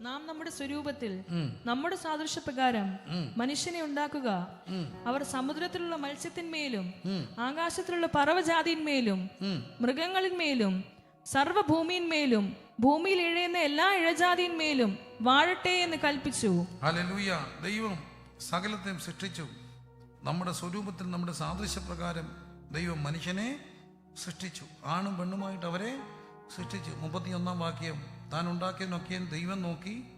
നാം നമ്മുടെ സ്വരൂപത്തിൽ നമ്മുടെ സാദൃശ്യപ്രകാരം മനുഷ്യനെ ഉണ്ടാക്കുക. അവർ സമുദ്രത്തിലുള്ള മത്സ്യത്തിന്മേലും ആകാശത്തിലുള്ള പറവജാതിന്മേലും മൃഗങ്ങളിന്മേലും സർവഭൂമിയിന്മേലും ഭൂമിയിൽ ഇഴയുന്ന എല്ലാ ഇഴജാതിന്മേലും വാഴട്ടെ എന്ന് കൽപ്പിച്ചു. ദൈവം സകലത്തെയും സൃഷ്ടിച്ചു. നമ്മുടെ സ്വരൂപത്തിൽ നമ്മുടെ സാദൃശ്യപ്രകാരം ദൈവം മനുഷ്യനെ സൃഷ്ടിച്ചു. ആണും പെണ്ണുമായിട്ട് അവരെ സൃഷ്ടിച്ചു. മുപ്പത്തിയൊന്നാം വാക്യം. താൻ ഉണ്ടാക്കിയതിനൊക്കെയും ദൈവം നോക്കി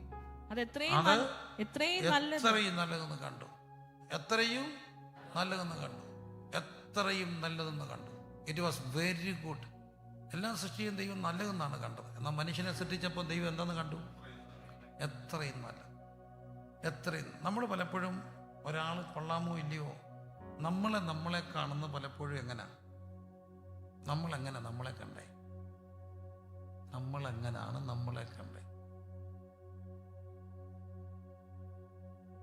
അത് എത്രയും നല്ലതെന്ന് കണ്ടു. എത്രയും നല്ലതെന്ന് കണ്ടു. എത്രയും നല്ലതെന്ന് കണ്ടു. ഇറ്റ് വാസ് വെരി ഗുഡ് എല്ലാ സൃഷ്ടിയും ദൈവം നല്ലതെന്നാണ് കണ്ടത്. എന്നാൽ മനുഷ്യനെ സൃഷ്ടിച്ചപ്പോൾ ദൈവം എന്താന്ന് കണ്ടു? എത്രയും നല്ല എത്രയും നമ്മൾ പലപ്പോഴും ഒരാൾ കൊള്ളാമോ ഇല്ലയോ? നമ്മളെ നമ്മളെ കാണുന്ന പലപ്പോഴും എങ്ങനെ? നമ്മളെങ്ങനെ നമ്മളെ കണ്ടേ? നമ്മളെങ്ങനാണ് നമ്മളെ കണ്ടേ?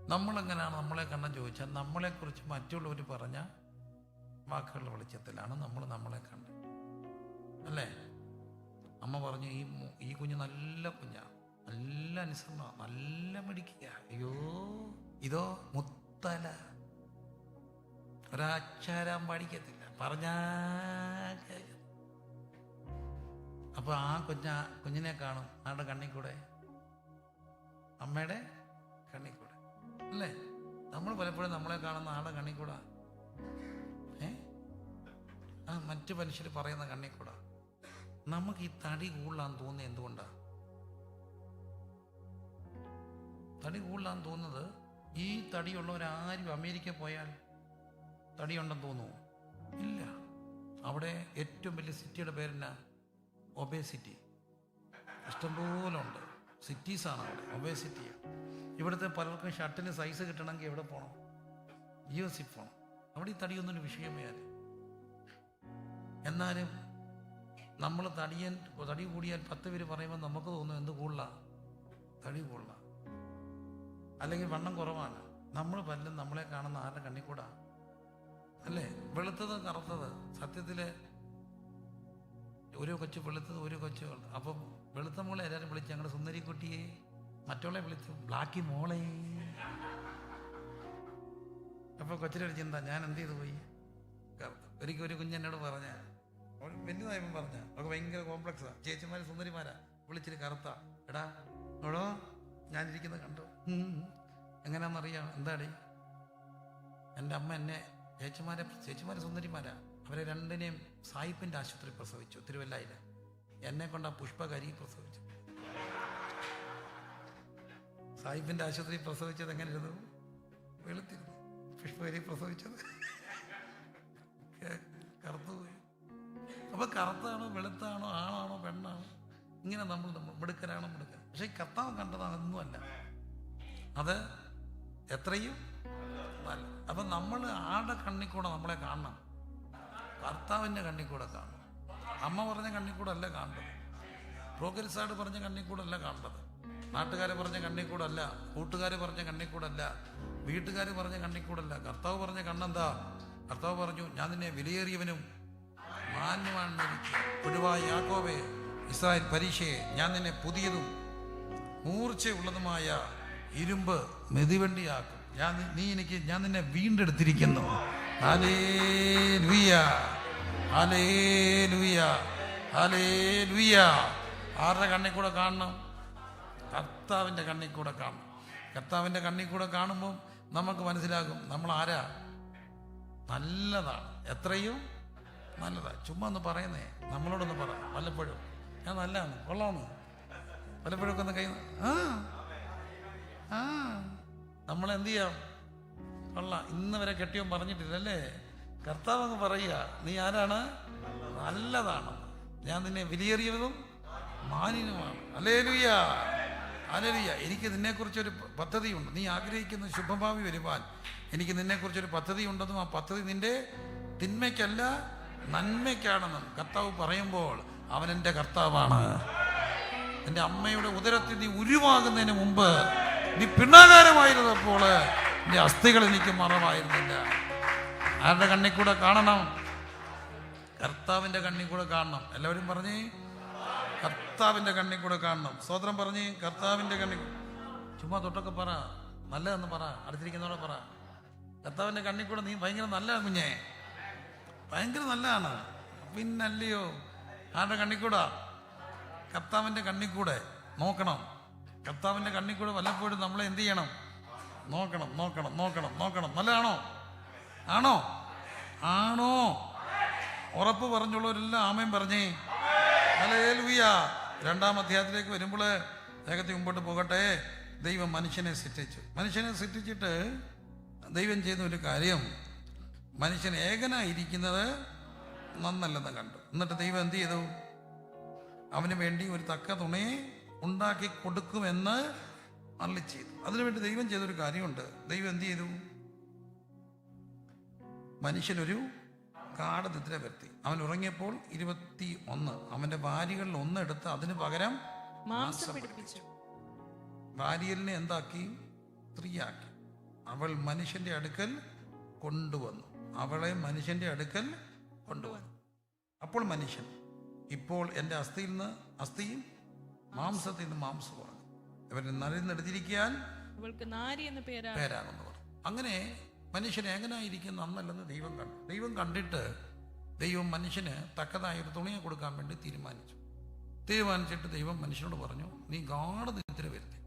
നമ്മളെങ്ങനെയാണ് നമ്മളെ കണ്ടെന്ന് ചോദിച്ചാൽ നമ്മളെക്കുറിച്ച് മറ്റുള്ളവർ പറഞ്ഞ വാക്കുകളുടെ വെളിച്ചത്തിലാണ് നമ്മൾ നമ്മളെ കണ്ടത് അല്ലേ? അമ്മ പറഞ്ഞു ഈ ഈ കുഞ്ഞ് നല്ല കുഞ്ഞാണ് നല്ല അനുസരണ നല്ല മിടിക്കുക അയ്യോ ഇതോ മുത്തല. ഒരക്ഷരം പഠിക്കത്തില്ല. പറഞ്ഞാ കേൾക്കത്തില്ല. അപ്പൊ ആ കുഞ്ഞ കുഞ്ഞിനെ കാണും ആരുടെ കണ്ണി കൂടെ അമ്മയുടെ കണ്ണി കൂടെ അല്ലേ? നമ്മൾ പലപ്പോഴും നമ്മളെ കാണുന്ന ആളുടെ കണ്ണി കൂടാ ഏ? ആ മറ്റു മനുഷ്യർ പറയുന്ന കണ്ണി കൂടാ നമുക്ക് ഈ തടി കൂടുതലാന്ന് തോന്നുന്നത് എന്തുകൊണ്ടാ? തടി കൂടുതലാന്ന് തോന്നുന്നത് ഈ തടിയുള്ളവരാരും അമേരിക്ക പോയാൽ തടിയുണ്ടെന്ന് തോന്നുമോ ഇല്ല. അവിടെ ഏറ്റവും വലിയ സിറ്റിയുടെ പേരെന്നാ? ഒബേസിറ്റി ഇഷ്ടംപോലെ ഉണ്ട് സിറ്റീസാണ് അവിടെ ഒബേസിറ്റി ഇവിടുത്തെ പലർക്കും ഷർട്ടിന് സൈസ് കിട്ടണമെങ്കിൽ എവിടെ പോകണം? യു എസ് പോകണം. അവിടെ ഈ തടിയൊന്നും വിഷയമേ അല്ല. എന്നാലും നമ്മൾ തടിയൻ തടി കൂടിയാൽ പത്ത് പേര് പറയുമ്പോൾ നമുക്ക് തോന്നും എന്ത് കൂടുതലാ? തടി കൂടുതലാ. അല്ലെങ്കിൽ വണ്ണം കുറവാണ്. നമ്മൾ പലരും നമ്മളെ കാണുന്ന ആരുടെ കണ്ണിൽ അല്ലേ? വെളുത്തത് കറുത്തത്. സത്യത്തിൽ ഒരു കൊച്ചു വെളുത്തത് ഒരു കൊച്ചു. അപ്പം വെളുത്ത മോളെ എല്ലാവരും വിളിച്ച് ഞങ്ങളുടെ സുന്ദരി കുട്ടിയെ മറ്റുള്ള വിളിച്ചു ബ്ലാക്കി മോളെ. അപ്പൊ കൊച്ചിനൊരു ചിന്ത ഞാൻ എന്ത് ചെയ്തു പോയി. ഒരിക്കൽ ഒരു കുഞ്ഞെന്നോട് പറഞ്ഞ അവൾ വലുതായപ്പം പറഞ്ഞ അവൾക്ക് ഭയങ്കര കോംപ്ലക്സാ ചേച്ചിമാര് സുന്ദരിമാരാ. വിളിച്ചിട്ട് കറുത്ത. എടാ എടോ ഞാനിരിക്കുന്നത് കണ്ടു. എങ്ങനെയാണെന്നറിയാം എന്താടി? എന്റെ അമ്മ എന്നെ ചേച്ചിമാരെ ചേച്ചിമാരെ സുന്ദരിമാരാ. അവരെ രണ്ടിനെയും സായിപ്പിന്റെ ആശുപത്രി പ്രസവിച്ചു തിരുവല്ലയിൽ എന്നെ കൊണ്ട് ആ പുഷ്പകരി പ്രസവിച്ചു. സായിപ്പിന്റെ ആശുപത്രി പ്രസവിച്ചത് എങ്ങനെയിരുന്നു വെളുത്തിരുന്നു. പുഷ്പകരി പ്രസവിച്ചത്. കറുത്തുപോയി അപ്പൊ കറുത്താണോ വെളുത്താണോ ആണാണോ പെണ്ണാണോ? ഇങ്ങനെ നമ്മൾ മിടുക്കരാണോ മിടുക്കൻ പക്ഷെ കർത്താവ് കണ്ടത് അതൊന്നുമല്ല അത് എത്രയും നല്ല അപ്പൊ നമ്മൾ ആരുടെ കണ്ണിൽ കൂടെ നമ്മളെ കാണണം? കർത്താവിന്റെ കണ്ണിൽ കൂടെ കാണും. അമ്മ പറഞ്ഞ കണ്ണിൽ കൂടെ അല്ല കാണേണ്ടത് പ്രോഗ്രസ്സാട് പറഞ്ഞ കണ്ണിൽ കൂടെ അല്ല കാണേണ്ടത് നാട്ടുകാർ പറഞ്ഞ കണ്ണിൽ കൂടെ അല്ല കൂട്ടുകാർ പറഞ്ഞ കണ്ണിൽ കൂടെ അല്ല വീട്ടുകാർ പറഞ്ഞ കണ്ണിൽ കൂടെ അല്ല കർത്താവ് പറഞ്ഞ കണ്ണെന്താ? കർത്താവ് പറഞ്ഞു ഞാൻ നിന്നെ വിലയേറിയവനും മാന്യമാണ് ഒഴിവായ യാക്കോവേ ഇസ്രായേൽ പരീക്ഷയെ ഞാൻ നിന്നെ പുതിയതും മൂർച്ചയുള്ളതുമായ ഇരുമ്പ് മെതിവണ്ടിയാക്കും. ഞാൻ നീ എനിക്ക് ഞാൻ നിന്നെ വീണ്ടെടുത്തിരിക്കുന്നു. ഹല്ലേലൂയ. ഹല്ലേലൂയ. ഹല്ലേലൂയ. ആരുടെ കണ്ണിൽ കൂടെ കാണണം? കർത്താവിന്റെ കണ്ണിൽ കൂടെ കാണണം. കർത്താവിന്റെ കണ്ണിൽ കൂടെ കാണുമ്പം നമുക്ക് മനസ്സിലാകും നമ്മൾ ആരാ? നല്ലതാണ്. എത്രയും നല്ലതാണ് ചുമ്മാ ഒന്ന് പറയുന്നേ. നമ്മളോടൊന്ന് പറ. വല്ലപ്പോഴും. ഞാൻ നല്ലതാണ്. കൊള്ളാമെന്ന് ഒക്കെ ഒന്ന് കൈ ആ. ആ. നമ്മൾ എന്ത് ചെയ്യാം? കൊള്ളാം ഇന്ന് വരെ കെട്ടിയോൻ പറഞ്ഞിട്ടില്ലല്ലേ? കർത്താവ് അങ്ങ് പറയുക നീ ആരാണ്? നല്ലതാണ് ഞാൻ നിന്നെ വിലയേറിയതും മാന്യനുമാണ്. അലേലുയ അലേലുയ എനിക്ക് നിന്നെക്കുറിച്ചൊരു പദ്ധതിയുണ്ട്. നീ ആഗ്രഹിക്കുന്ന ശുഭഭാവി വരുവാൻ എനിക്ക് നിന്നെക്കുറിച്ചൊരു പദ്ധതി ഉണ്ടെന്നും ആ പദ്ധതി നിന്റെ തിന്മയ്ക്കല്ല നന്മയ്ക്കാണെന്നും കർത്താവ് പറയുമ്പോൾ അവൻ എന്റെ കർത്താവാണ്. എന്റെ അമ്മയുടെ ഉദരത്തിൽ നീ ഉരുവാകുന്നതിന് മുമ്പ് നീ പിണ്ണാകാരമായിരുന്നപ്പോൾ എന്റെ അസ്ഥികൾ എനിക്ക് മറവായിരുന്നില്ല. ആരുടെ കണ്ണിൽ കൂടെ കാണണം? കർത്താവിന്റെ കണ്ണിൽ കൂടെ കാണണം. എല്ലാവരും പറഞ്ഞേ? കർത്താവിന്റെ കണ്ണിൽ കൂടെ കാണണം. സ്വതന്ത്രം പറഞ്ഞ്? കർത്താവിന്റെ കണ്ണിൽ ചുമ്മാ തൊട്ടൊക്കെ പറ. നല്ലതെന്ന് പറ. അടുത്തിരിക്കുന്നവരെ പറ. കർത്താവിന്റെ കണ്ണിൽ കൂടെ നീ ഭയങ്കര നല്ല കുഞ്ഞേ. ഭയങ്കര നല്ലതാണ്. പിന്നല്ലയോ? ആരുടെ കണ്ണിൽ കൂടെ? കർത്താവിന്റെ കണ്ണിൽ കൂടെ നോക്കണം. കർത്താവിന്റെ കണ്ണിൽ കൂടെ വല്ലപ്പോഴും നമ്മളെ എന്ത് ചെയ്യണം? നോക്കണം നോക്കണം നോക്കണം നോക്കണം. നല്ലതാണോ? ആണോ? ആണോ? ഉറപ്പ് പറഞ്ഞുള്ളവരെല്ലാം ആമയും പറഞ്ഞേ. ഹല്ലേലൂയ. രണ്ടാം അധ്യായത്തിലേക്ക് വരുമ്പോൾ വേഗത്തിൽ മുമ്പോട്ട് പോകട്ടെ. ദൈവം മനുഷ്യനെ സൃഷ്ടിച്ചു. മനുഷ്യനെ സൃഷ്ടിച്ചിട്ട് ദൈവം ചെയ്യുന്ന ഒരു കാര്യം മനുഷ്യൻ ഏകനായിരിക്കുന്നത് നന്നല്ലെന്ന് കണ്ടു. എന്നിട്ട് ദൈവം എന്ത് ചെയ്തു? അവന് വേണ്ടി ഒരു തക്ക തുണി ഉണ്ടാക്കി കൊടുക്കുമെന്ന് അള്ളി ചെയ്തു. അതിനുവേണ്ടി ദൈവം ചെയ്തൊരു കാര്യമുണ്ട്. ദൈവം എന്ത് ചെയ്തു? മനുഷ്യനൊരു കാടനിദ്ര വരുത്തി. അവൻ ഉറങ്ങിയപ്പോൾ ഇരുപത്തി ഒന്ന്. അവന്റെ ഭാര്യകളിൽ ഒന്ന് എടുത്ത് അതിന് പകരം ഭാര്യലിനെ എന്താക്കി? സ്ത്രീയാക്കി അവൾ മനുഷ്യന്റെ അടുക്കൽ കൊണ്ടുവന്നു. അവളെ മനുഷ്യന്റെ അടുക്കൽ കൊണ്ടുവന്നു. അപ്പോൾ മനുഷ്യൻ ഇപ്പോൾ എന്റെ അസ്ഥിയിൽ നിന്ന് അസ്ഥിയും മാംസത്തിൽ നിന്ന് മാംസമാണ് ഇവരെ നരന്നെടുത്തിരിക്കാൻ അവൾക്ക് നാരി എന്ന് പേരാ പേരാണെന്ന് പറഞ്ഞു അങ്ങനെ മനുഷ്യൻ എങ്ങനായിരിക്കും നന്നല്ലെന്ന് ദൈവം കണ്ടു. ദൈവം കണ്ടിട്ട് ദൈവം മനുഷ്യന് തക്കതായ ഒരു തുണിയെ കൊടുക്കാൻ വേണ്ടി തീരുമാനിച്ചു. തീരുമാനിച്ചിട്ട് ദൈവം മനുഷ്യനോട് പറഞ്ഞു നീ ഗാഠനിദ്ര വരുത്തി.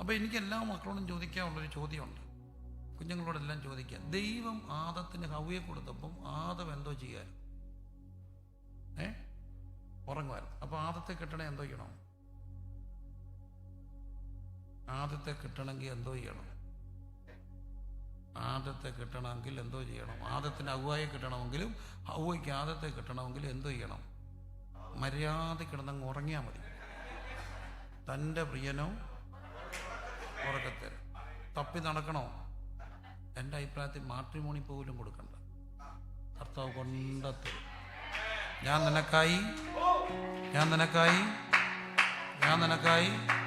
അപ്പൊ എനിക്ക് എല്ലാ മക്കളോടും ചോദിക്കാനുള്ളൊരു ചോദ്യമുണ്ട്. കുഞ്ഞുങ്ങളോടെല്ലാം ചോദിക്കാം. ദൈവം ആദത്തിന് ഹവയെ കൊടുത്തപ്പം ആദം എന്തോ ചെയ്യാൻ? ഏ? ഉറങ്ങുമായിരുന്നു. അപ്പോൾ ആദത്തെ കിട്ടണേ എന്തോ ചെയ്യണം? ആദത്തെ കിട്ടണമെങ്കിൽ എന്തോ ചെയ്യണം. ആദത്തെ കിട്ടണമെങ്കിൽ എന്തോ ചെയ്യണം. ആദത്തിന് അവ്വായെ കിട്ടണമെങ്കിലും ഹൗവയ്ക്ക് ആദത്തെ കിട്ടണമെങ്കിൽ എന്തോ ചെയ്യണം. മര്യാദ കിടന്നങ്ങ് ഉറങ്ങിയാൽ മതി. തന്റെ പ്രിയനോ ഉറക്കത്തെ തപ്പി നടക്കണോ? എന്റെ അഭിപ്രായത്തിൽ മാട്രിമോണി പോലും കൊടുക്കണ്ട. കർത്താവ് കൊണ്ടത്തെ ഞാൻ നിനക്കായി. ഞാൻ നിനക്കായി. ഞാൻ നിനക്കായി.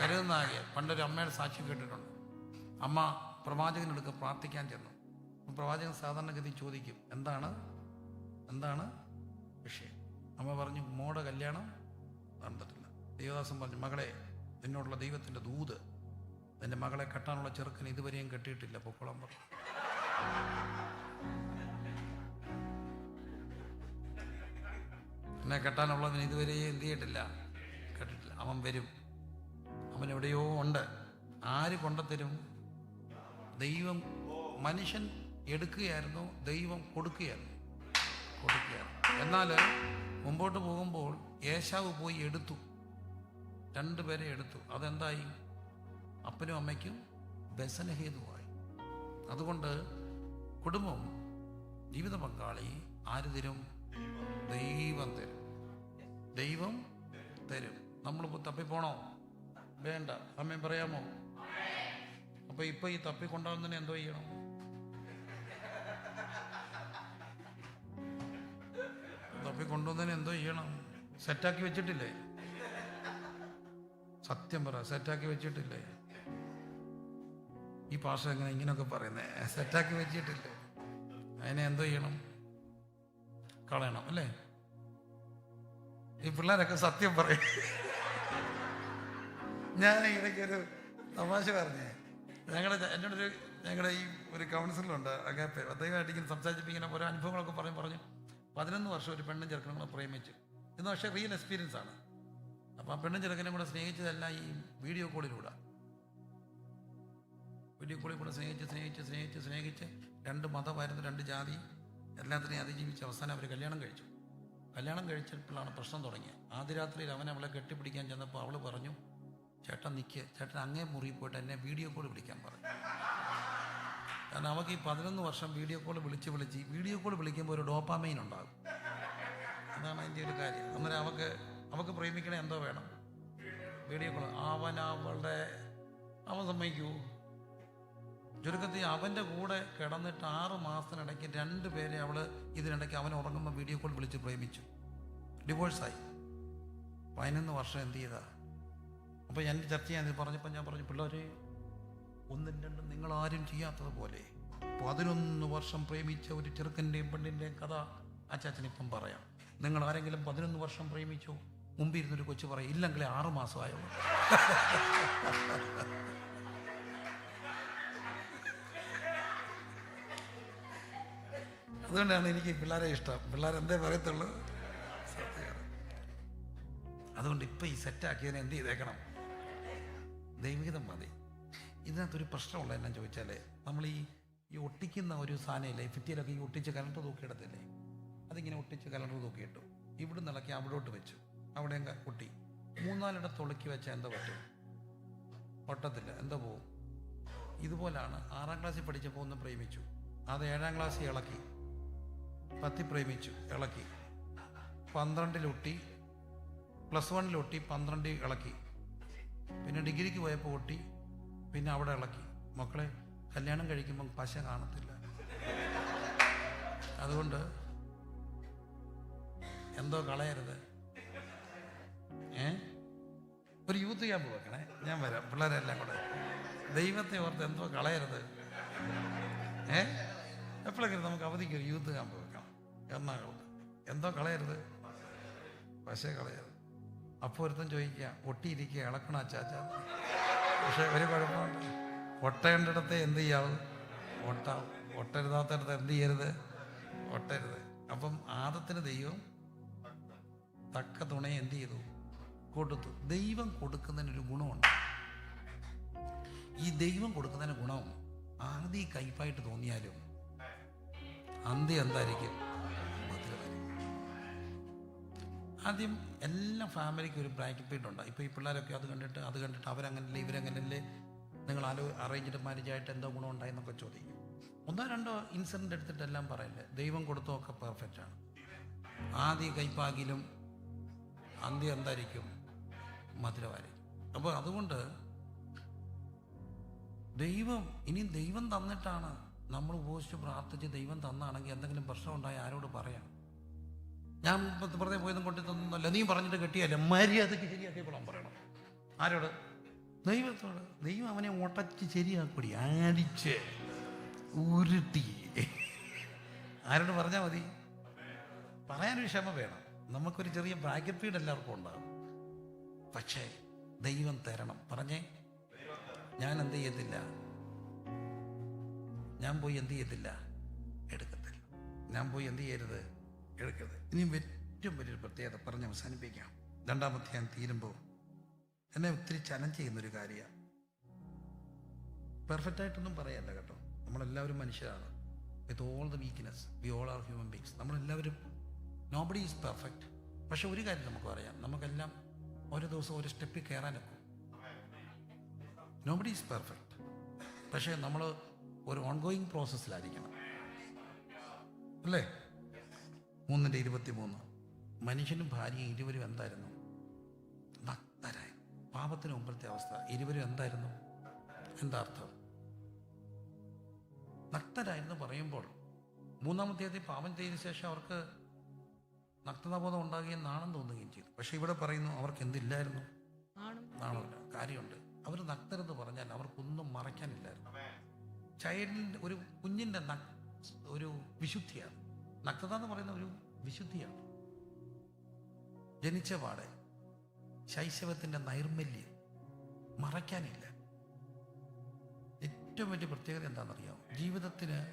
കരുതുന്നാകിയ പണ്ടൊരു അമ്മയുടെ സാക്ഷ്യം കേട്ടിട്ടുണ്ട്. അമ്മ പ്രവാചകനെടുക്ക് പ്രാർത്ഥിക്കാൻ ചെന്നു. പ്രവാചകൻ സാധാരണഗതി ചോദിക്കും എന്താണ്? എന്താണ് വിഷയം? അമ്മ പറഞ്ഞു മോടെ കല്യാണം നടന്നിട്ടില്ല. ദേവദാസൻ പറഞ്ഞു മകളെ നിന്നോടുള്ള ദൈവത്തിന്റെ ദൂത് നിന്റെ മകളെ കെട്ടാനുള്ള ചെറുക്കൻ ഇതുവരെയും കെട്ടിയിട്ടില്ല പൊക്കോളം പറഞ്ഞു. എന്നെ കെട്ടാനുള്ളതിന് ഇതുവരെയും എന്ത് ചെയ്തിട്ടില്ല? കെട്ടിട്ടില്ല അവൻ വരും. അവൻ എവിടെയോ ഉണ്ട്. ആര് കൊണ്ടുത്തരും ദൈവം മനുഷ്യൻ എടുക്കുകയായിരുന്നു ദൈവം കൊടുക്കുകയായിരുന്നു. കൊടുക്കുകയായിരുന്നു എന്നാൽ മുമ്പോട്ട് പോകുമ്പോൾ യേശാവ് പോയി എടുത്തു. രണ്ടുപേരെ എടുത്തു. അതെന്തായി? അപ്പനും അമ്മയ്ക്കും വ്യസനഹേതുവായി അതുകൊണ്ട് കുടുംബം ജീവിത പങ്കാളി ആര് തരും? ദൈവം തരും. ദൈവം തരും. നമ്മളിപ്പോൾ തപ്പിപ്പോണോ? വേണ്ട. അമ്മയും പറയാമോ? അപ്പൊ ഇപ്പൊ ഈ തപ്പിക്കൊണ്ടാവുന്നതിന് എന്തോ ചെയ്യണം? തപ്പിക്കൊണ്ടുവന്നതിന് എന്തോ ചെയ്യണം? സെറ്റാക്കി വെച്ചിട്ടില്ലേ? സത്യം പറ സെറ്റാക്കി വെച്ചിട്ടില്ലേ? ഈ ഭാഷ എങ്ങനെ ഇങ്ങനെയൊക്കെ പറയുന്നേ? സെറ്റാക്കി വെച്ചിട്ടില്ലേ? അതിനെ എന്തോ ചെയ്യണം? കളയണം അല്ലേ? ഈ പിള്ളേരൊക്കെ സത്യം പറയും. ഞാൻ ഇടയ്ക്കൊരു തമാശ പറഞ്ഞേ. ഞങ്ങളുടെ എന്നോടൊരു ഞങ്ങളുടെ ഈ ഒരു കൗൺസിലുണ്ട് അങ്ങനെ അദ്ദേഹമായിട്ട് ഇങ്ങനെ സംസാരിച്ചപ്പോൾ ഇങ്ങനെ ഓരോ അനുഭവങ്ങളൊക്കെ പറഞ്ഞു പറഞ്ഞു പതിനൊന്ന് വർഷം ഒരു പെണ്ണും ചെറുക്കനും കൂടെ പ്രേമിച്ചു. ഇന്ന് പക്ഷേ റിയൽ എക്സ്പീരിയൻസ് ആണ്. അപ്പം ആ പെണ്ണും ചെറുക്കനും കൂടെ സ്നേഹിച്ചതെല്ലാം ഈ വീഡിയോ കോളിലൂടെ വീഡിയോ കോളിൽ കൂടെ സ്നേഹിച്ച് സ്നേഹിച്ച് സ്നേഹിച്ച് സ്നേഹിച്ച് രണ്ട് മതമായിരുന്നു രണ്ട് ജാതി. എല്ലാത്തിനെയും അതിജീവിച്ച് അവസാനം അവർ കല്യാണം കഴിച്ചു. കല്യാണം കഴിച്ചപ്പോഴാണ് പ്രശ്നം തുടങ്ങിയത്. ആദ്യ രാത്രിയിൽ അവൻ അവളെ കെട്ടിപ്പിടിക്കാൻ ചെന്നപ്പോൾ അവൾ പറഞ്ഞു ചേട്ടൻ നിൽക്കുക ചേട്ടൻ അങ്ങേ മുറിയിൽ പോയിട്ട് എന്നെ വീഡിയോ കോൾ വിളിക്കാൻ പറഞ്ഞു. കാരണം അവൾക്ക് ഈ പതിനൊന്ന് വർഷം വീഡിയോ കോൾ വിളിച്ച് വിളിച്ച് വീഡിയോ കോൾ വിളിക്കുമ്പോൾ ഒരു ഡോപ്പാമൈൻ ഉണ്ടാകും. അതാണ് അതിന്റെ ഒരു കാര്യം. അന്നേരം അവക്ക് അവക്ക് പ്രേമിക്കണേ എന്തോ വേണം. വീഡിയോ കോൾ അവൻ അവളുടെ അവൻ സമ്മതിക്കൂ? ചുരുക്കത്തിൽ അവന്റെ കൂടെ കിടന്നിട്ട് ആറ് മാസത്തിനിടയ്ക്ക് രണ്ട് പേരെ അവൾ ഇതിനിടയ്ക്ക് അവൻ ഉറങ്ങുമ്പോൾ വീഡിയോ കോൾ വിളിച്ച് പ്രേമിച്ചു. ഡിവോഴ്സായി പതിനൊന്ന് വർഷം എന്ത് ചെയ്താ? അപ്പോൾ ഞാൻ ചർച്ച ചെയ്യാൻ പറഞ്ഞപ്പോൾ ഞാൻ പറഞ്ഞു പിള്ളേർ ഒന്നും രണ്ടും നിങ്ങൾ ആരും ചെയ്യാത്തതുപോലെ പതിനൊന്ന് വർഷം പ്രേമിച്ച ഒരു ചെറുക്കന്റെയും പെണ്ണിന്റെയും കഥ അച്ചാച്ചനിപ്പം പറയാം. നിങ്ങൾ ആരെങ്കിലും പതിനൊന്ന് വർഷം പ്രേമിച്ചു മുമ്പിരുന്നൊരു കൊച്ചു പറയും ഇല്ലെങ്കിൽ ആറ് മാസമായുള്ളൂ. അതുകൊണ്ടാണ് എനിക്ക് പിള്ളേരെ ഇഷ്ടം. പിള്ളേർ എന്തേ പറയത്തുള്ളൂ അതുകൊണ്ട് ഇപ്പം ഈ സെറ്റാക്കിയതിനെ എന്ത് ചെയ്തേക്കണം? ദൈവഹിതം മതി. ഇതിനകത്തൊരു പ്രശ്നമുള്ള എന്നാ ചോദിച്ചാൽ നമ്മൾ ഈ ഈ ഒട്ടിക്കുന്ന ഒരു സാധനമില്ലേ ഭിത്തിയിലൊക്കെ ഈ ഒട്ടിച്ച് കലണ്ടർ തൂക്കിയിടത്തില്ലേ? അതിങ്ങനെ ഒട്ടിച്ച് കലണ്ടർ തൂക്കിയിട്ടു. ഇവിടെ ഇളക്കി അവിടോട്ട് വെച്ചു. അവിടെ ഒട്ടി. മൂന്നാലിടത്ത് ഒളക്കി വെച്ചാൽ എന്താ പറ്റും? ഒട്ടത്തില്ല. എന്താ പോവും? ഇതുപോലാണ് ആറാം ക്ലാസ്സിൽ പഠിച്ചപ്പോൾ ഒന്ന് പ്രേമിച്ചു. അത് ഏഴാം ക്ലാസ്സിൽ ഇളക്കി. പത്തി പ്രേമിച്ചു. ഇളക്കി. പന്ത്രണ്ടിലൊട്ടി പ്ലസ് വണ്ണിലൊട്ടി പന്ത്രണ്ടിൽ ഇളക്കി. പിന്നെ ഡിഗ്രിക്ക് പോയപ്പോൾ ഒട്ടി. പിന്നെ അവിടെ ഇളക്കി. മക്കളെ കല്യാണം കഴിക്കുമ്പം പശ കാണത്തില്ല. അതുകൊണ്ട് എന്തോ കളയരുത്. ഏ? ഒരു യൂത്ത് ക്യാമ്പ് വെക്കണേ. ഞാൻ വരാം. പിള്ളേരെല്ലാം കൂടെ. ദൈവത്തെ ഓർത്ത് എന്തോ കളയരുത്. ഏ? എപ്പോഴെങ്കിലും നമുക്ക് അവധിക്ക് ഒരു യൂത്ത് ക്യാമ്പ് വെക്കാം. എറണാകുളത്ത്. എന്തോ കളയരുത്. പശ കളയരുത്. അപ്പോൾ ഒരുത്തം ചോദിക്കുക ഒട്ടിയിരിക്കുക ഇളക്കണ അച്ചാച്ച? പക്ഷെ ഒരു കുഴപ്പമുണ്ട്. ഒട്ടേണ്ടിടത്തെ എന്ത് ചെയ്യാവും? ഒട്ടാവും ഒട്ടരുതാത്തടത്ത് എന്ത് ചെയ്യരുത്? ഒട്ടരുത്. അപ്പം ആദത്തിന് ദൈവം തക്ക തുണയെ എന്ത് ചെയ്തു? കൊടുത്തു. ദൈവം കൊടുക്കുന്നതിനൊരു ഗുണമുണ്ട്. ഈ ദൈവം കൊടുക്കുന്നതിന് ഗുണം ആദ്യം കയ്പായിട്ട് തോന്നിയാലും അന്ത്യം എന്തായിരിക്കും? ആദ്യം എല്ലാ ഫാമിലിക്കും ഒരു ബ്രാക്കറ്റ് പീരീഡ് ഉണ്ട്. ഇപ്പോൾ ഈ പിള്ളേരൊക്കെ അത് കണ്ടിട്ട് അത് കണ്ടിട്ട് അവരങ്ങനല്ലേ ഇവരങ്ങനല്ലേ? നിങ്ങൾ ആലോ അറേഞ്ച്ഡ് മാരേജ് ആയിട്ട് എന്തോ ഗുണം ഉണ്ടായെന്നൊക്കെ ചോദിക്കും. ഒന്നോ രണ്ടോ ഇൻസിഡന്റ് എടുത്തിട്ടെല്ലാം പറയല്ലേ? ദൈവം കൊടുത്തതൊക്കെ പെർഫെക്റ്റ് ആണ്. ആദ്യ കൈപ്പാകിലും അന്ത്യം എന്തായിരിക്കും? മധുരമായിരിക്കും. അപ്പോൾ അതുകൊണ്ട് ദൈവം ഇനി ദൈവം തന്നിട്ടാണ് നമ്മൾ ഉപയോഗിച്ച് പ്രാർത്ഥിച്ച് ദൈവം തന്നാണെങ്കിൽ എന്തെങ്കിലും പ്രശ്നം ആരോട് പറയാം? ഞാൻ വെറുതെ പോയതും കൊണ്ടു നീ പറഞ്ഞിട്ട് കെട്ടിയല്ല? മര്യാദയ്ക്ക് ശരിയാക്കിക്കോളാൻ പറയണം. ആരോട്? ദൈവത്തോട്. ദൈവം അവനെ ഒട്ടച്ച് ശരിയാക്കൂടി. അടിച്ച് ഉരുട്ടി. ആരോട് പറഞ്ഞാൽ മതി? പറയാനൊരു ക്ഷമ വേണം. നമുക്കൊരു ചെറിയ ബ്രാക്കറ്റ് ഫീഡ് എല്ലാവർക്കും ഉണ്ടാകും. പക്ഷേ ദൈവം തരണം. പറഞ്ഞേ? ഞാൻ എന്ത് ചെയ്യത്തില്ല? ഞാൻ പോയി എന്ത് ചെയ്യത്തില്ല? എടുക്കത്തില്ല. ഞാൻ പോയി എന്ത് ചെയ്യരുത്? എടുക്കരുത് ഇനിയും ഏറ്റവും വലിയൊരു പ്രത്യേകത പറഞ്ഞ് അവസാനിപ്പിക്കാം. രണ്ടാമത്തെ ഞാൻ തീരുമ്പോൾ എന്നെ ഒത്തിരി ചലഞ്ച് ചെയ്യുന്നൊരു കാര്യമാണ്. പെർഫെക്റ്റ് ആയിട്ടൊന്നും പറയല്ല കേട്ടോ. നമ്മളെല്ലാവരും മനുഷ്യരാണ്. With all the weakness we all are human beings നമ്മളെല്ലാവരും നോബഡി ഈസ് പെർഫെക്റ്റ് പക്ഷെ ഒരു കാര്യം നമുക്ക് പറയാം. നമുക്കെല്ലാം ഓരോ ദിവസം ഒരു സ്റ്റെപ്പിൽ കയറാനൊക്കും നോബഡി ഈസ് പെർഫെക്റ്റ് പക്ഷേ നമ്മൾ ഒരു ഓൺഗോയിങ് പ്രോസസ്സിലായിരിക്കണം അല്ലേ? മൂന്നിന്റെ ഇരുപത്തി മൂന്ന് മനുഷ്യനും ഭാര്യയും ഇരുവരും എന്തായിരുന്നു? ഭക്തരായി. പാപത്തിന് മുമ്പത്തെ അവസ്ഥ. ഇരുവരും എന്തായിരുന്നു? എന്താ അർത്ഥം? നഗ്നരായിരുന്നു പറയുമ്പോൾ. മൂന്നാമത്തെ തീയതി പാപം ചെയ്തതിന് ശേഷം അവർക്ക് നഗ്നതാബോധം ഉണ്ടാകുകയും നാണം തോന്നുകയും ചെയ്തു. പക്ഷെ ഇവിടെ പറയുന്നു അവർക്ക് എന്തില്ലായിരുന്നു? നാണമില്ല. കാര്യമുണ്ട്. അവർ നഗ്നരെന്ന് പറഞ്ഞാൽ അവർക്കൊന്നും മറയ്ക്കാനില്ലായിരുന്നു. ചൈൽഡിന്റെ ഒരു കുഞ്ഞിന്റെ ഒരു വിശുദ്ധിയാണ്. നഗ്നത എന്ന് പറയുന്ന ഒരു വിശുദ്ധിയാണ്. ജനിച്ച പാടെ ശൈശവത്തിന്റെ നൈർമല്യം മറയ്ക്കാനില്ല. ഏറ്റവും വലിയ പ്രത്യേകത എന്താണെന്നറിയാമോ? ജീവിതത്തിന്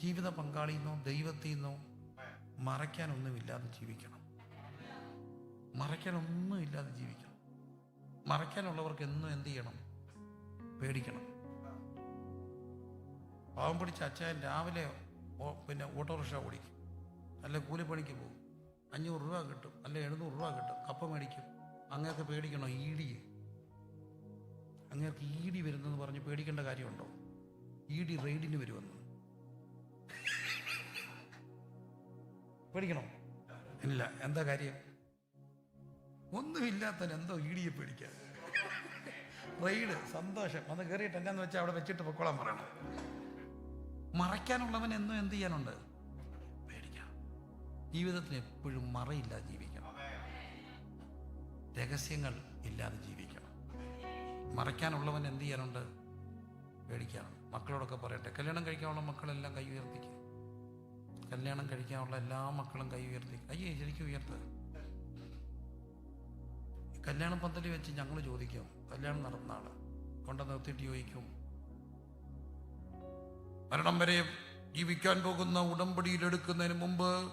ജീവിത പങ്കാളിയിൽ നിന്നോ ദൈവത്തിൽ നിന്നോ മറയ്ക്കാനൊന്നുമില്ലാതെ ജീവിക്കണം. മറയ്ക്കാനൊന്നുമില്ലാതെ ജീവിക്കണം. മറയ്ക്കാനുള്ളവർക്ക് എന്നും എന്ത് ചെയ്യണം? പേടിക്കണം. പാവം പിടിച്ച അച്ഛൻ രാവിലെ പിന്നെ ഓട്ടോറിക്ഷ ഓടിക്കും. അല്ലെ കൂലിപ്പണിക്ക് പോകും. അഞ്ഞൂറ് രൂപ കിട്ടും. അല്ലെ എഴുന്നൂറ് രൂപ കിട്ടും. കപ്പ മേടിക്കും. അങ്ങേർക്ക് പേടിക്കണോ? ഈടി അങ്ങേർക്ക് ഈടി വരുന്നെന്ന് പറഞ്ഞ് പേടിക്കേണ്ട കാര്യമുണ്ടോ? ഈടി റെയ്ഡിന് വരുമെന്ന്. പേടിക്കണോ? ഇല്ല. എന്താ കാര്യം? ഒന്നുമില്ലാത്തവൻ എന്തോ ഈടിയെ പേടിക്കാൻ. റെയ്ഡ് സന്തോഷം. വന്ന് കയറിയിട്ട് എന്നാന്ന് വെച്ചാൽ അവിടെ വെച്ചിട്ട് പൊക്കോളാൻ പറയണം. മറയ്ക്കാനുള്ളവൻ എന്നും എന്ത് ചെയ്യാനുണ്ട്? പേടിക്കണം. ജീവിതത്തിൽ എപ്പോഴും മറയില്ല ജീവിക്കണം. രഹസ്യങ്ങൾ ഇല്ലാതെ ജീവിക്കണം. മറയ്ക്കാനുള്ളവൻ എന്ത് ചെയ്യാനുണ്ട്? പേടിക്കാനുണ്ട് മക്കളോടൊക്കെ പറയട്ടെ കല്യാണം കഴിക്കാനുള്ള മക്കളെല്ലാം കൈ ഉയർത്തിക്കുക കല്യാണം കഴിക്കാനുള്ള എല്ലാ മക്കളും കൈ ഉയർത്തി അയ്യേ ശരിക്കും ഉയർത്തുക കല്യാണം പന്തലി വെച്ച് ഞങ്ങൾ ചോദിക്കും കല്യാണം നടന്ന ആൾ കൊണ്ട നിർത്തിയിട്ട് ചോദിക്കും മരണം വരെ ജീവിക്കാൻ പോകുന്ന ഉടമ്പടിയിൽ എടുക്കുന്നതിന് മുമ്പ്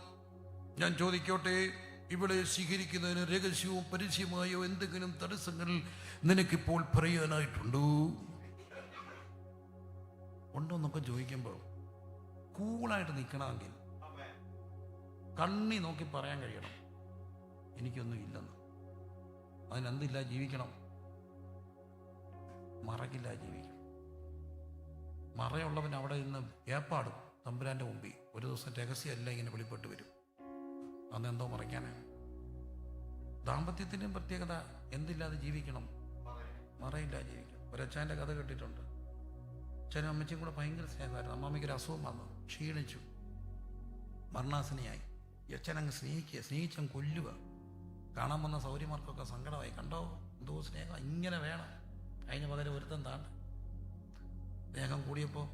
ഞാൻ ചോദിക്കോട്ടെ ഇവിടെ സ്വീകരിക്കുന്നതിന് രഹസ്യവും പരസ്യമായോ എന്തെങ്കിലും തടസ്സങ്ങൾ നിനക്കിപ്പോൾ പറയാനായിട്ടുണ്ടോ? ഉണ്ടോ എന്നൊക്കെ ചോദിക്കുമ്പോൾ കൂളായിട്ട് നിൽക്കണമെങ്കിൽ കണ്ണി നോക്കി പറയാൻ കഴിയണം. എനിക്കൊന്നും ഇല്ലെന്ന്. അതിനെന്തില്ല ജീവിക്കണം? മറക്കില്ല ജീവിക്കണം. മറയുള്ളവൻ അവിടെ നിന്ന് ഏപ്പാടും തമ്പുരാന്റെ മുമ്പിൽ. ഒരു ദിവസം രഹസ്യമല്ല ഇങ്ങനെ വെളിപ്പെട്ട് വരും. അന്ന് എന്തോ മറയ്ക്കാനാണ് ദാമ്പത്യത്തിന്റെയും പ്രത്യേകത എന്തില്ലാതെ ജീവിക്കണം? മറയില്ല ജീവിക്കണം. ഒരച്ഛന്റെ കഥ കേട്ടിട്ടുണ്ട്. അച്ഛനും അമ്മച്ചും കൂടെ ഭയങ്കര സ്നേഹമായിരുന്നു. അമ്മാമ്മയ്ക്ക് ഒരു അസുഖം വന്നു. ക്ഷീണിച്ചു. മരണാസനയായി. അങ്ങ് സ്നേഹിക്കുക സ്നേഹിച്ചങ്ങ് കൊല്ലുക. കാണാൻ വന്ന സൗര്യമാർക്കൊക്കെ സങ്കടമായി. കണ്ടോ? എന്തോ സ്നേഹം. ഇങ്ങനെ വേണം. അതിന് പകരം ഒരുത്തം താണ്ട്. സ്നേഹം കൂടിയപ്പോൾ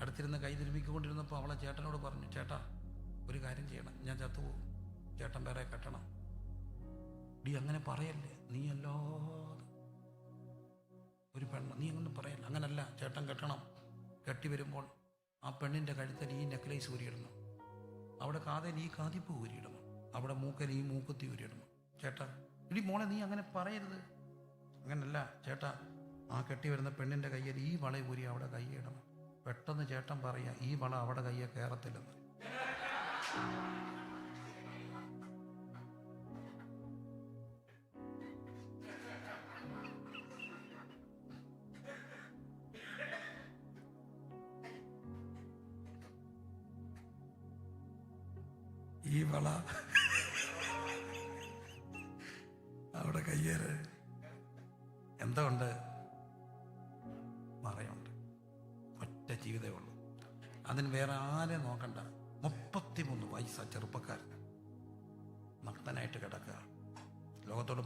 അടുത്തിരുന്ന് കൈ തിരുമ്മിക്കൊണ്ടിരുന്നപ്പോൾ അവളെ ചേട്ടനോട് പറഞ്ഞു ചേട്ടാ ഒരു കാര്യം ചെയ്യണം. ഞാൻ ചത്തുപോകും. ചേട്ടൻ വേറെ കെട്ടണം. ഡി അങ്ങനെ പറയല്ലേ? നീ അല്ലാതെ ഒരു പെണ്ണ്. നീ അങ്ങനെ പറയല്ല. അങ്ങനല്ല. ചേട്ടൻ കെട്ടണം. കെട്ടി വരുമ്പോൾ ആ പെണ്ണിന്റെ കഴുത്തിൽ ഈ നെക്ലേസ് ഊരിയിടണം. അവിടെ കാതൽ ഈ കാതിപ്പ് ഊരിയിടണം. അവിടെ മൂക്കൽ ഈ മൂക്കുത്തി ഊരിയിടണം. ചേട്ടാ ഇടി മോളെ നീ അങ്ങനെ പറയരുത്. അങ്ങനല്ല. ചേട്ടാ ആ കെട്ടി വരുന്ന പെണ്ണിന്റെ കയ്യിൽ ഈ വള ഊരി അവിടെ കൈയിടണം. പെട്ടെന്ന് ചേട്ടൻ പറയുക ഈ വള അവിടെ കയ്യെ കയറത്തില്ലെന്ന്.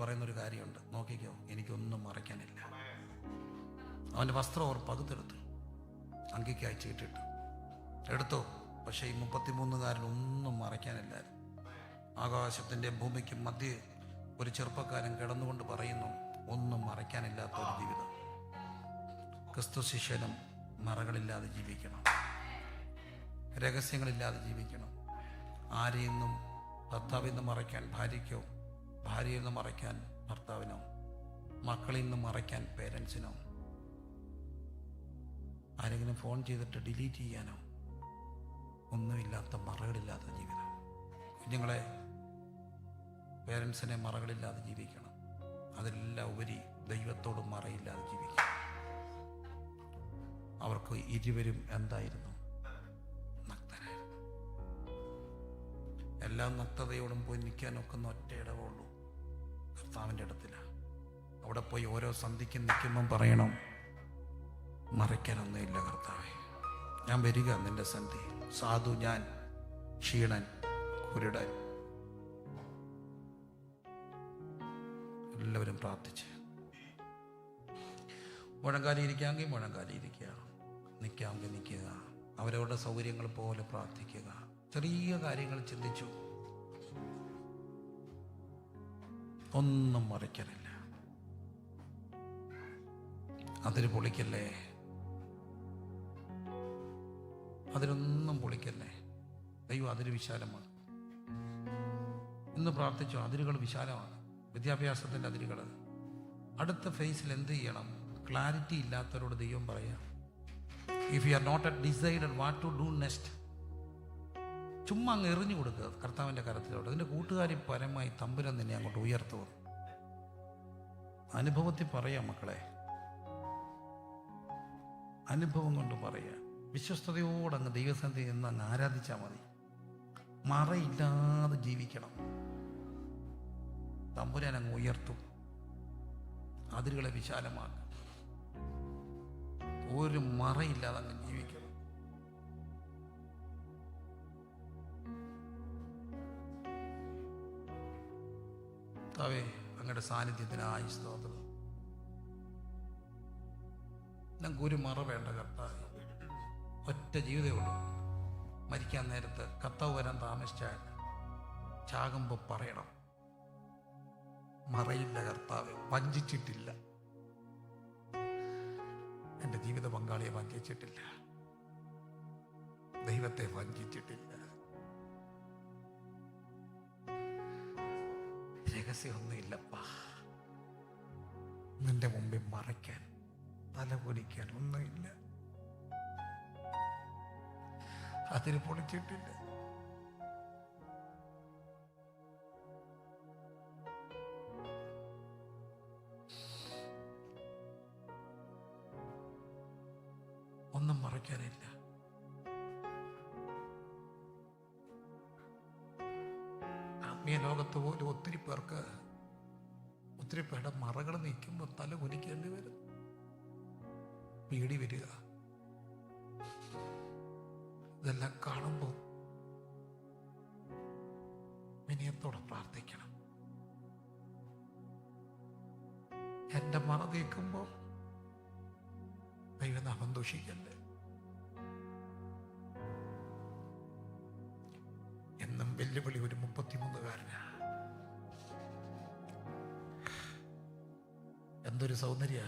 പറയുന്ന ഒരു കാര്യമുണ്ട്. നോക്കിക്കോ എനിക്കൊന്നും മറയ്ക്കാനില്ല. അവന്റെ വസ്ത്രം ഓർ പകുത്തെടുത്തു. അങ്കിക്ക് അയച്ചിട്ടിട്ട് എടുത്തു? പക്ഷേ ഈ മുപ്പത്തിമൂന്നുകാരൻ ഒന്നും മറയ്ക്കാനില്ലായിരുന്നു ആകാശത്തിന്റെ ഭൂമിക്ക് മധ്യേ ഒരു ചെറുപ്പക്കാരൻ കിടന്നുകൊണ്ട് പറയുന്നു ഒന്നും മറയ്ക്കാനില്ലാത്ത ഒരു ജീവിതം. ക്രിസ്തു ശിഷ്യനും മറകളില്ലാതെ ജീവിക്കണം. രഹസ്യങ്ങളില്ലാതെ ജീവിക്കണം. ആരെയെന്നും ഭർത്താവിൽ മറയ്ക്കാൻ ഭാര്യയ്ക്കോ ഭാര്യയിൽ നിന്ന് മറയ്ക്കാൻ ഭർത്താവിനോ മക്കളിൽ നിന്ന് മറയ്ക്കാൻ പേരൻസിനോ ആരെങ്കിലും ഫോൺ ചെയ്തിട്ട് ഡിലീറ്റ് ചെയ്യാനോ ഒന്നുമില്ലാത്ത മറകളില്ലാത്ത ജീവിതം. കുഞ്ഞുങ്ങളെ പേരൻസിനെ മറകളില്ലാതെ ജീവിക്കണം. അതിലെല്ലാം ഉപരി ദൈവത്തോട് മറയില്ലാതെ ജീവിക്കണം. അവർക്ക് ഇരുവരും എന്തായിരുന്നു? നഗ്നരായിരുന്നു. എല്ലാ നഗ്നതയോടും പോയി നിൽക്കാൻ ഒക്കുന്ന ഒറ്റ ഇടവുള്ളൂ കർത്താവിന്റെ ഇടത്തിലാണ് അവിടെ പോയി ഓരോ സന്ധിക്ക് നിൽക്കുമ്പം പറയണം മറയ്ക്കാനൊന്നുമില്ല കർത്താവെ. ഞാൻ വരിക നിന്റെ സന്ധി. സാധു ഞാൻ ക്ഷീണൻ കുരുടൻ. എല്ലാവരും പ്രാർത്ഥിച്ച്. മുഴങ്കാലി ഇരിക്കാമെങ്കിൽ മുഴങ്കാലി ഇരിക്കുക നിൽക്കാമെങ്കിൽ നിൽക്കുക. അവരവരുടെ സൗകര്യങ്ങൾ പോലെ പ്രാർത്ഥിക്കുക. ചെറിയ കാര്യങ്ങൾ ചിന്തിച്ചു. ഒന്നും മറിക്കലില്ല അതിന് പൊളിക്കല്ലേ? അതിനൊന്നും പൊളിക്കല്ലേ? ദൈവം അതിന് വിശാലമാണ്. ഇന്ന് പ്രാർത്ഥിച്ചു? അതിരുകൾ വിശാലമാണ്. വിദ്യാഭ്യാസത്തിന്റെ അതിരുകൾ. അടുത്ത ഫേസിൽ എന്ത് ചെയ്യണം? ക്ലാരിറ്റി ഇല്ലാത്തവരോട് ദൈവം പറയാം. If you are not at decided what to do next ചുമ്മാ അങ്ങ് എറിഞ്ഞു കൊടുക്കുക കർത്താവിന്റെ കരത്തിലോട്ട്. അതിന്റെ കൂട്ടുകാരി പരമായി തമ്പുരൻ നിന്നെ അങ്ങോട്ട് ഉയർത്തുക അനുഭവത്തിൽ പറയാം മക്കളെ. അനുഭവം കൊണ്ട് പറയുക വിശ്വസ്തയോടെ അങ്ങ് ദൈവസന്ധി നിന്ന് അങ്ങ് ആരാധിച്ചാൽ മതി. മറയില്ലാതെ ജീവിക്കണം. തമ്പുരാൻ അങ്ങ് ഉയർത്തും. അതിരുകളെ വിശാലമാക്കും. ഒരു മറയില്ലാതെ അങ്ങ് ജീവിക്കണം കർത്താവേ അങ്ങയുടെ സാന്നിധ്യത്തിനായി സ്തോത്രം. ഞങ്ങൾക്ക് ഒരു മറ വേണ്ട കർത്താവ് ഒറ്റ ജീവിതമേ ഉള്ളൂ. മരിക്കാൻ നേരത്ത് കർത്താവ് വരാൻ താമസിച്ചാൽ ചാകുമ്പോൾ പറയണം മറയില്ല കർത്താവ് വഞ്ചിച്ചിട്ടില്ല. എന്റെ ജീവിത പങ്കാളിയെ വഞ്ചിച്ചിട്ടില്ല. ദൈവത്തെ വഞ്ചിച്ചിട്ടില്ല. രഹസ്യമൊന്നുമില്ലപ്പാ. നിന്റെ മുമ്പിൽ മറയ്ക്കാൻ തല പൊലിക്കാൻ ഒന്നുമില്ല. അതിന് പൊളിച്ചിട്ടില്ല. ലോകത്ത് പോലും ഒത്തിരി പേർക്ക് ഒത്തിരി പേരുടെ മറകൾ നീക്കുമ്പോൾ തല കുനിക്കേണ്ടി വരും. പേടി വരിക. ഇതെല്ലാം കാണുമ്പോൾ വിനയത്തോടെ പ്രാർത്ഥിക്കണം? എന്റെ മറ നീക്കുമ്പോൾ ദൈവനാമം ദൂഷിക്കല്ലേ എന്നും വെല്ലുവിളി ഒരു മുപ്പത്തിമൂന്നുകാരനാ എന്തൊരു സൗന്ദര്യ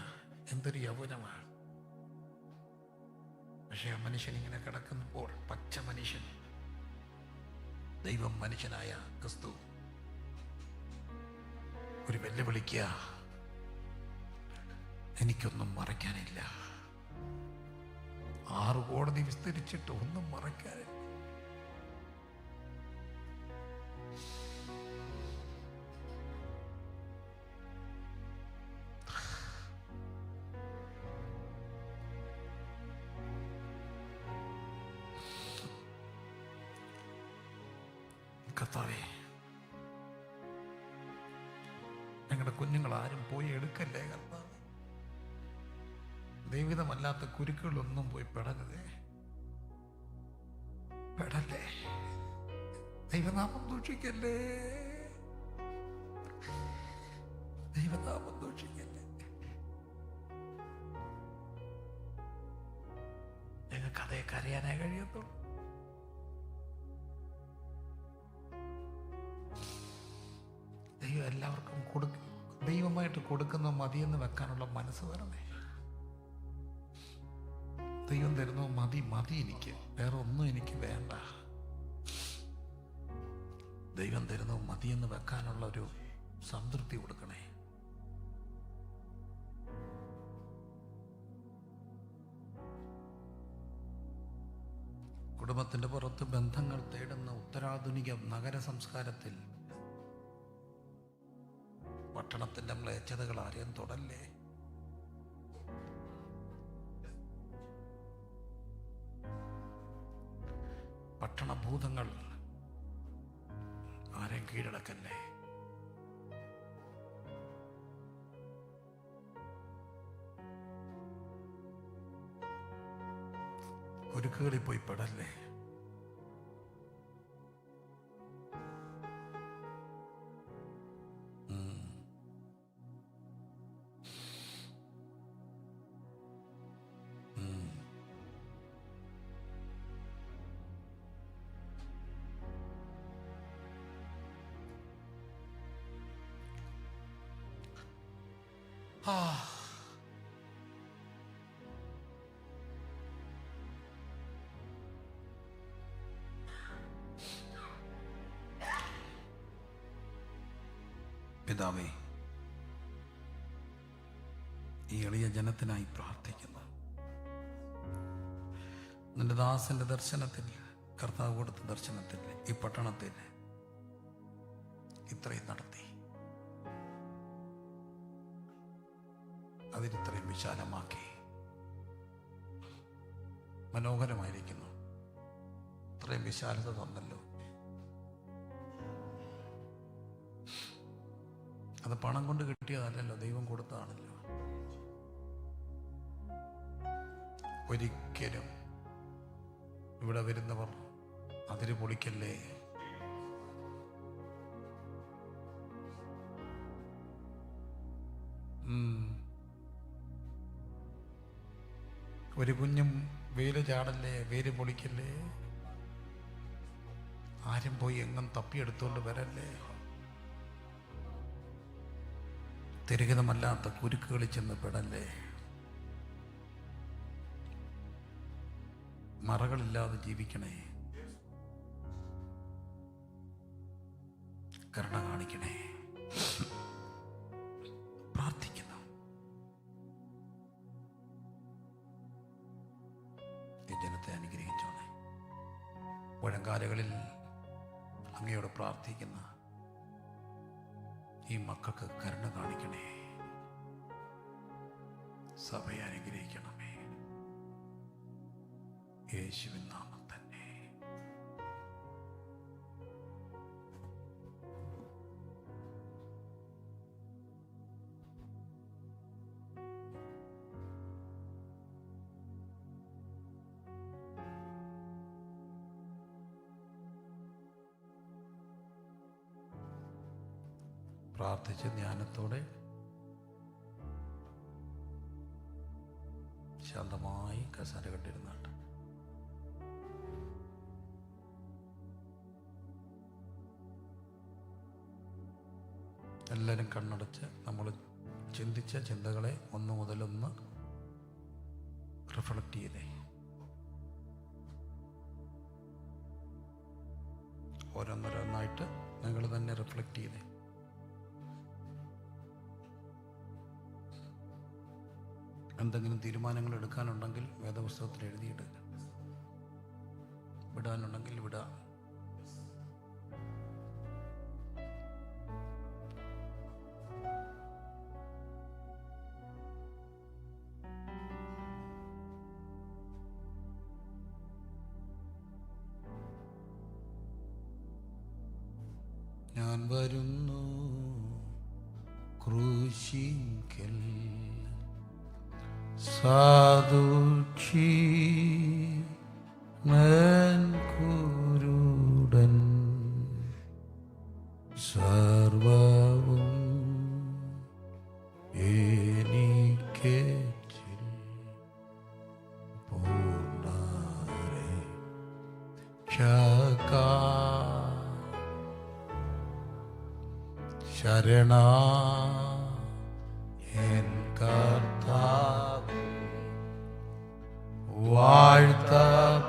എന്തൊരു യൗവനമാണ്. പക്ഷെ ആ മനുഷ്യൻ ഇങ്ങനെ കിടക്കുമ്പോൾ പച്ച മനുഷ്യൻ ദൈവം മനുഷ്യനായ ക്രിസ്തു ഒരു വെല്ലുവിളിക്കുക എനിക്കൊന്നും മറയ്ക്കാനില്ല. ആറ് കോടതി വിസ്തരിച്ചിട്ട് ഒന്നും മറയ്ക്കാനില്ല. ഞങ്ങളുടെ കുഞ്ഞുങ്ങൾ ആരും പോയി എടുക്കല്ലേ കർത്താവ്? ദൈവിതമല്ലാത്ത കുരുക്കുകളൊന്നും പോയി പെടരുതേ. പെടല്ലേ? ദൈവനാമം ദൂഷിക്കല്ലേ? ദൈവനാമം ദൂഷിക്കല്ലേ? ഞങ്ങൾക്ക് അതേ കരയാനേ കഴിയത്തുള്ളൂ. എല്ലാവർക്കും കൊടുക്ക. ദൈവമായിട്ട് കൊടുക്കുന്ന മതിയെന്ന് വെക്കാനുള്ള മനസ്സ് വരണേ ദൈവം തരുന്നു മതി മതി എനിക്ക്. വേറെ ഒന്നും എനിക്ക് വേണ്ട. ദൈവം തരുന്നു മതിയെന്ന് വെക്കാനുള്ള ഒരു സംതൃപ്തി കൊടുക്കണേ. കുടുംബത്തിന്റെ പുറത്ത് ബന്ധങ്ങൾ തേടുന്ന ഉത്തരാധുനിക നഗര സംസ്കാരത്തിൽ പട്ടണത്തിന്റെ മ്ലേച്ഛതകൾ ആരെയും തൊടല്ലേ? പട്ടണഭൂതങ്ങൾ ആരെയും കീഴടക്കല്ലേ? കുരുക്കുകളിൽ പോയി പെടല്ലേ? പിതാവേ ഈ എളിയ ജനത്തിനായി പ്രാർത്ഥിക്കുന്നു. നിന്റെ ദാസന്റെ ദർശനത്തിൽ കർത്താവ് കൊടുത്ത ദർശനത്തിൽ ഈ പട്ടണത്തിൽ ഇത്രയും നടത്തി. അതിനിത്രയും വിശാലമാക്കി. മനോഹരമായിരിക്കുന്നു. ഇത്രയും വിശാലത തന്നല്ലോ. അത് പണം കൊണ്ട് കിട്ടിയതല്ലല്ലോ ദൈവം കൊടുത്തതാണല്ലോ. ഒരിക്കലും ഇവിടെ വരുന്നവർ അതിര് പൊളിക്കല്ലേ. ഒരു കുഞ്ഞും വേര് ചാടല്ലേ വേര് പൊളിക്കല്ലേ? ആരും പോയി എങ്ങും തപ്പിയെടുത്തുകൊണ്ട് വരല്ലേ? തിരകിതമല്ലാത്ത കുരുക്കുകളിൽ ചെന്ന് പെടല്ലേ? മറകളില്ലാതെ ജീവിക്കണേ. കരുണ കാണിക്കണേ. പ്രാർത്ഥിക്കുന്നു. ഈ ജനത്തെ അനുഗ്രഹിച്ചോണേ. മുഴങ്കാലുകളിൽ അങ്ങയോട് പ്രാർത്ഥിക്കുന്ന ഈ മക്കൾക്ക് കരുണ കാണിക്കണേ. സഭയെ അനുഗ്രഹിക്കണമേ. യേശുവിൻ നാമം. പ്രാർത്ഥിച്ച് ധ്യാനത്തോടെ ശാന്തമായി കസാര കണ്ടിരുന്നാട്ട് എല്ലാവരും കണ്ണടച്ച് നമ്മൾ ചിന്തിച്ച ചിന്തകളെ ഒന്ന് മുതലൊന്ന് റിഫ്ലക്റ്റ് ചെയ്തേ. ഓരോന്നോരോന്നായിട്ട് നിങ്ങൾ തന്നെ റിഫ്ലക്റ്റ് ചെയ്തേ. എന്തെങ്കിലും തീരുമാനങ്ങൾ എടുക്കാനുണ്ടെങ്കിൽ വേദപുസ്തകത്തിൽ എഴുതിയിടുക വിടാനുണ്ടെങ്കിൽ വിടാം. സാധുക്ഷി കുരുടൻ സർവവും എനിക്ക് ശരണ. N guarda